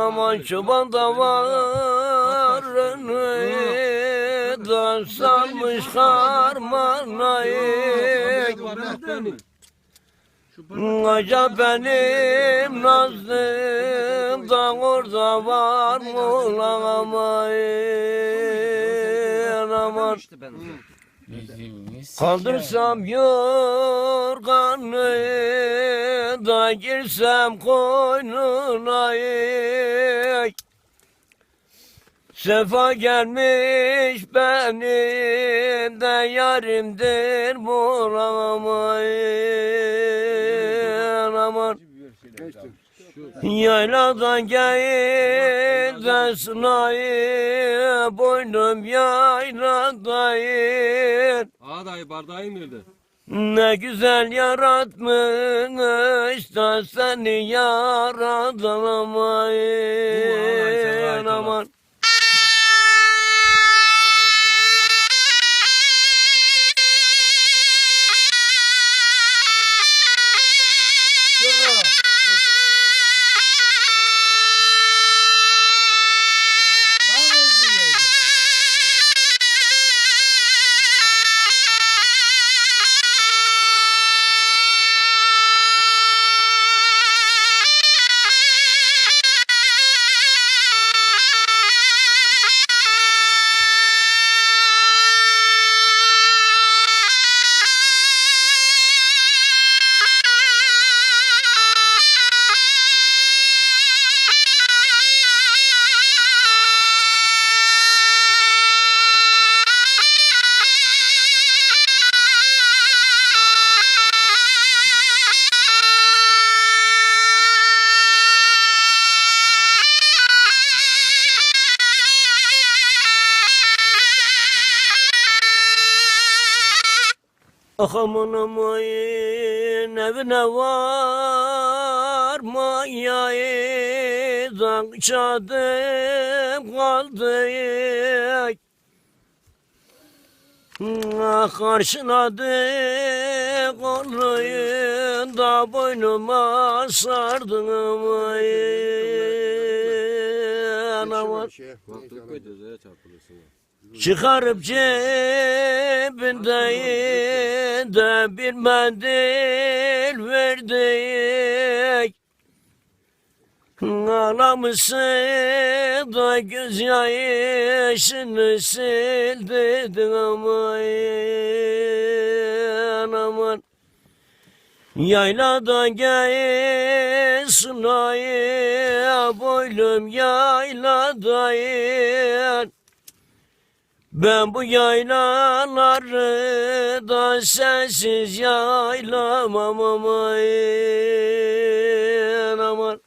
aman çoban da var da salmış harmanayı Acaba benim nazlım da orada var mı lan aman aman Kaldırsam yorganı da girsem koynuna Sefa gelmiş benim de yarimdir bulamamayın aman Yayladan gel de sınayı boynum yayladayım Ağa dayı bardağın nerede? ne güzel yaratmış da seni yaradan Aman amayın evine var? Mayayı çadım kaldı Ah, Karşıladı koluyun da boynuma sardım ayın aman. Koltuk koy dizeye çarpılırsın. Çıkarıp cebinden de bir mendil verdik. Ağlamışsın da göz yaşını sildin aman aman. Yayladan gelsin ay boylum yayladayın. Ben bu yaylaları da sensiz yaylamam aman aman.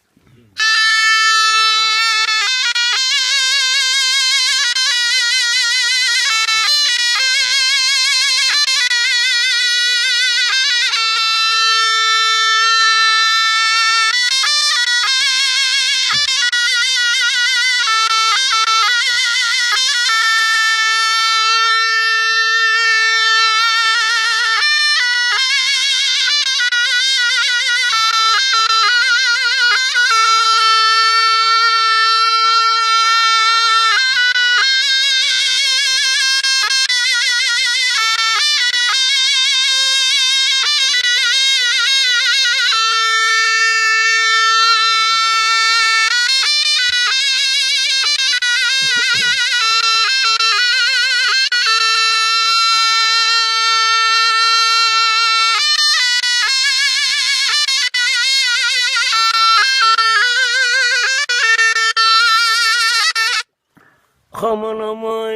Aman aman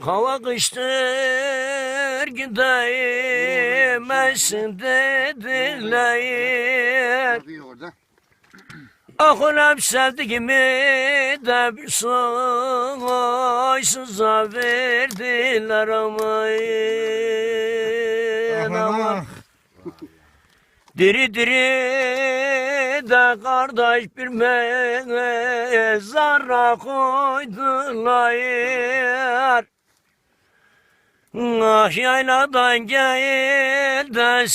hava kıştır gidemezsin dediler. Ulan sevdiğimi de bir soysuz'a verdiler aman aman. Diri diri de kardeş bir mezara koydular. Ah yayladan gel de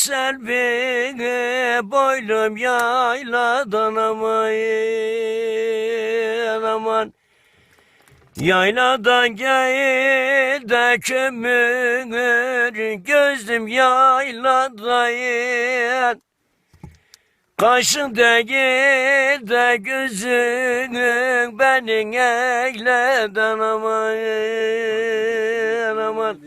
boylum yayladan amayın. aman Yayladan gel de kömür gözüm yayladayım Kaşın değil de gözünün benim eyleden aman aman.